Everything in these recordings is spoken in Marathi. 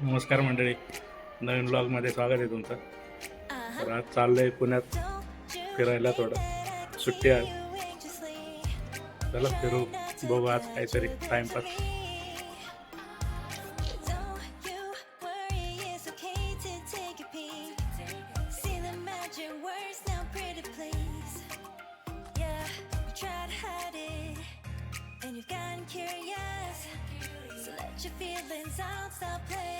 नमस्कार मंडळी. नवीन ब्लॉगमध्ये स्वागत आहे तुमचं. तर आज चाललंय पुण्यात फिरायला थोडं. सुट्टी आहे. चला फिरू. बघू आज काहीतरी timepass your feelings out, stop playing.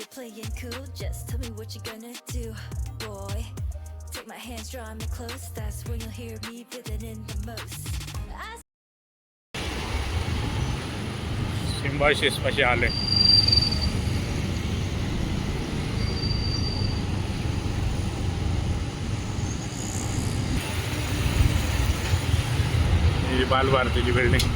You playing cool? Just tell me what you're gonna do, boy. Take my hands, draw me close. That's when you'll hear me feeling in the most. Symbiosis पाशी आले. ही बालभारतीची बिल्डिंग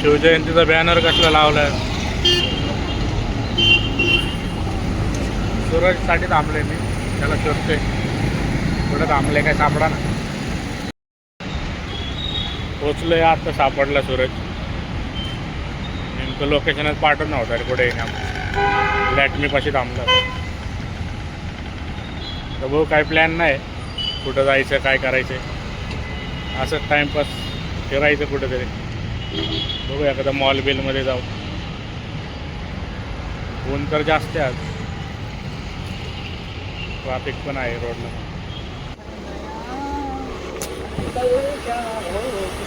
शिवजयंतीचा बॅनर कसला लावलाय? सूरजसाठी थांबले मी. त्याला शोधते कुठं थांबले काय सापडा ना. पोचलोय आता सापडला सूरज. नेमकं लोकेशनच पाठवत नव्हतं रे कुठे लॅटमीपाशी थांबलं तर भाऊ काही प्लॅन नाही. कुठं जायचं काय करायचं? असंच टाईमपास फिरायचं कुठंतरी. बघू एखादा मॉल बिलमध्ये जाऊ. ऊन तर जास्त आहे आज. ट्रॅफिक पण आहे रोडला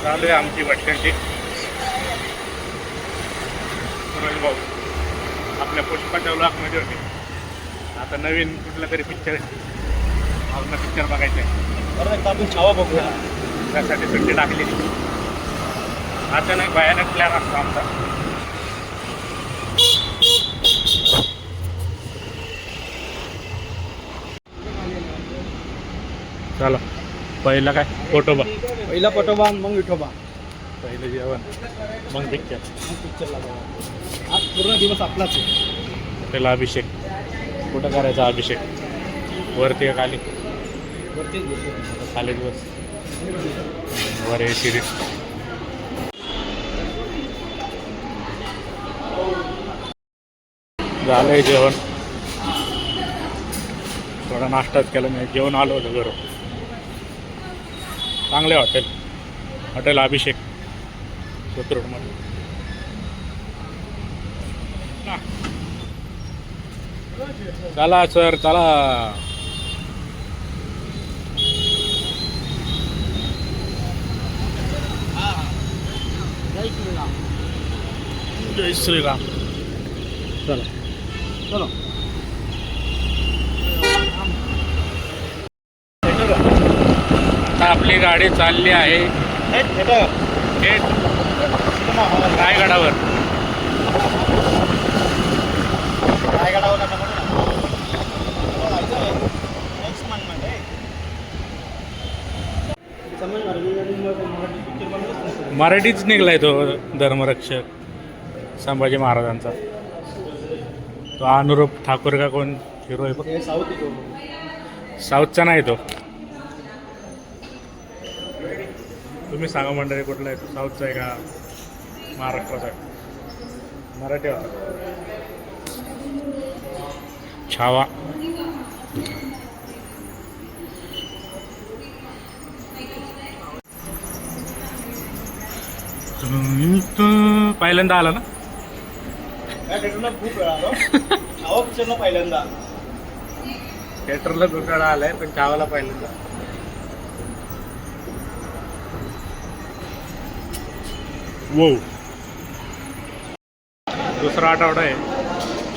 चालू आहे आमची भटकंती. सुरज भाऊ आपल्या पुष्पाच्या ब्लॉकमध्ये होते. आता नवीन कुठला तरी पिक्चर आपला पिक्चर बघायचा आहे. आपण छावा बघूया त्यासाठी सुट्टी टाकलेली. अचानक भयानक प्लॅन असतो आमचा. चला. पहिला काय? फोटो बघ पहिला पटोबा मग विठोबा. पहिलं जेवण. मग पिक्चर मग पिक्चरला बघा आज पूर्ण दिवस आपलाच आहे. त्याला अभिषेक. कुठं करायचा अभिषेक? वरती का खाली? वरतीच बसू खाली दिवस. वर आहे सिरीज झालंय जेवण. थोडा नाश्ताच केला मी. जेवण आलो होतं घरून. चांगले हॉटेल. हॉटेल अभिषेक कोथरूडमध्ये चला सर चला. जय श्रीराम. जय श्रीराम. चला. चलो आता आपली गाडी चालली आहे. थेट रायगडावर. मराठीच निघलाय तो धर्मरक्षक संभाजी महाराजांचा. तो अनुरूप ठाकूर का कोण? हिरो आहे. साऊथचा नाही तो. तुम्ही सांगा मंडळी कुठला आहे? साऊथचा आहे का? महाराष्ट्राचा? मराठी होता छावा. पहिल्यांदा आला ना? खूप वेळा आलो. पहिल्यांदा. थिएटरला दुसरा आलाय पण छावाला पहिल्यांदा. वो दुसरा आठवडा आहे.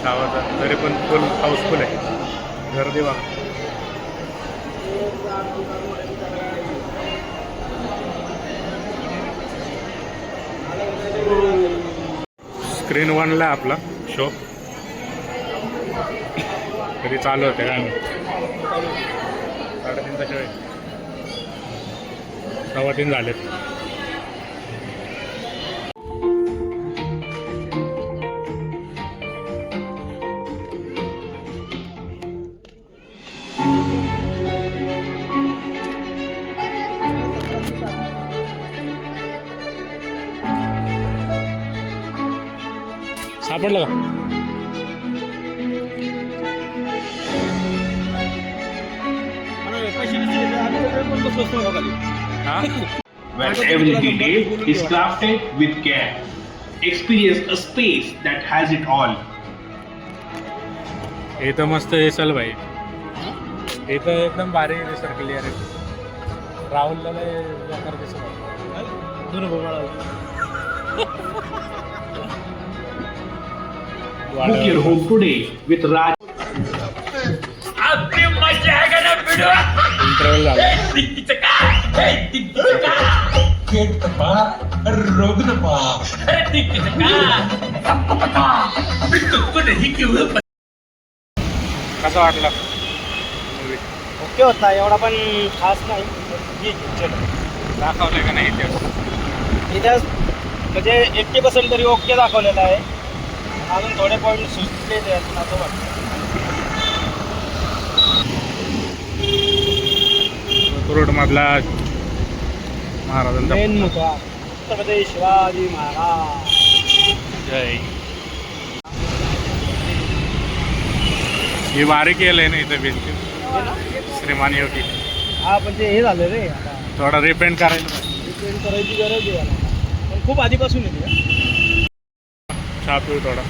शावाचा तरी पण फुल हाऊसफुल आहे. गर्दी बघा. स्क्रीन वनला आहे आपला शो कधी चालू होते काय साडेतीन तसे सव्वा तीन झालेत. खाली हा where every detail is crafted with care. Experience a space that has it all. हे तर मस्त दिसल भाई हे तर एकदम भारी दिसत क्लिअर आहे राहुलला लय बेकार दिसत दोन भोगाळा Book your home today with Raj. झाला. कसं वाटलं? ओके होता एवढा पण खास नाही. ठीक आहे, चलो. दाखवलं का नाही ते इथं म्हणजे एट्टी पर्सेंट तरी ओके दाखवलेलं आहे. अजून थोडे पॉईंट सुचले ते आहेत असं वाटतं. रोड मधला महाराजांचा मेन मुद्दा छत्रपती शिवाजी महाराज. जय. ही वारी केलंय ना इथं बिलकुल. ना? श्रीमान योगी. हा पण ते हे झालं रे थोडा रिपेंट करायला. रिपेंट करायची गरज आहे खूप आधीपासून येते पिऊ थोडा.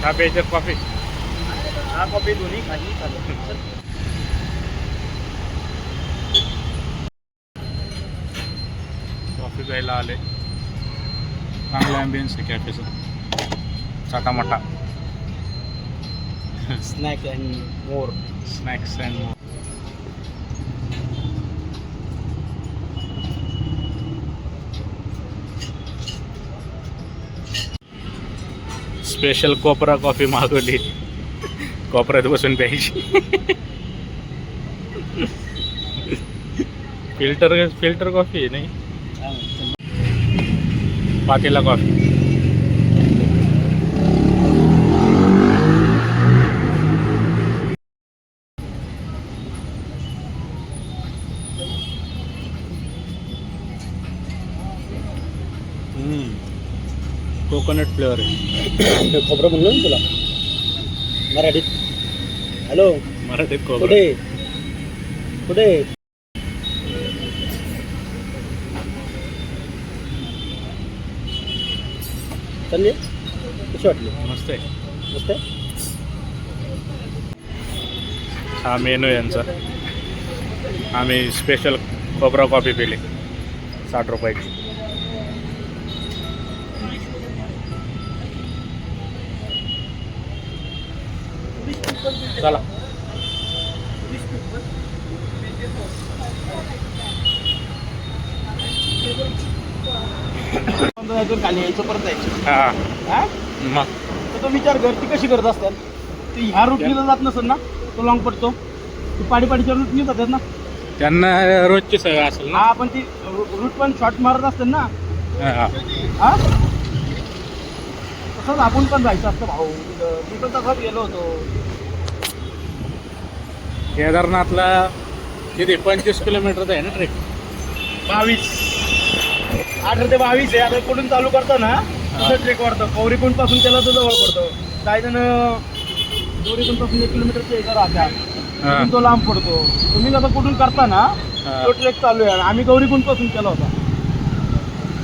चहा प्यायच्यात कॉफी हा कॉपी दोन्ही खाली चालू. कॉफी प्यायला आले. चांगला ॲम्बियन्स आहे कॅफेचं Chatamata. Snack and more snacks and special कोपरा कॉफी मागवली. कोपऱ्यात बसून प्यायची. फिल्टर फिल्टर कॉफी आहे नाही? पातेला कॉफी कोकोनट फ्लेवर आहे. खोबरं म्हणलं ना तुला? मराठीत. हॅलो? मराठीत कोबरा कुठे? कुठे? संजय कशी वाटली? मस्त आहे. मस्त आहे? हा मेनू यांचा. आम्ही स्पेशल कोबरा कॉफी पिली. साठ रुपयाची. चला. खाली यायचं परत जायचं हा. मग. तर तो विचार गर्दी ती कशी करत असतात ते ह्या रूटनीला जात नसेल ना तो लॉंग पडतो ती पाडी पाडीच्या रूटनी जातात ना त्यांना रोजची सवय असेल ना. हा पण ती रूट पण शॉर्ट मारत असतात ना हा. हा तसंच आपण पण जायचं असतं भाऊ. मी पण तसाच गेलो होतो. केदारनाथला किती? पंचवीस किलोमीटरचा आहे ना ट्रेक बावीस. अठरा ते बावीस आहे. आता कुठून चालू करतो ना तसं ट्रेक वाढतं पौरीकुंडपासून त्याला तो जवळ पडतो. काही जण गौरीकुंडपासून एक किलोमीटरचे एका राहतात. तो लांब पडतो. तुम्ही जसं कुठून करता ना. तो ट्रेक चालू आहे. आम्ही गौरीकुंडपासून केला होता.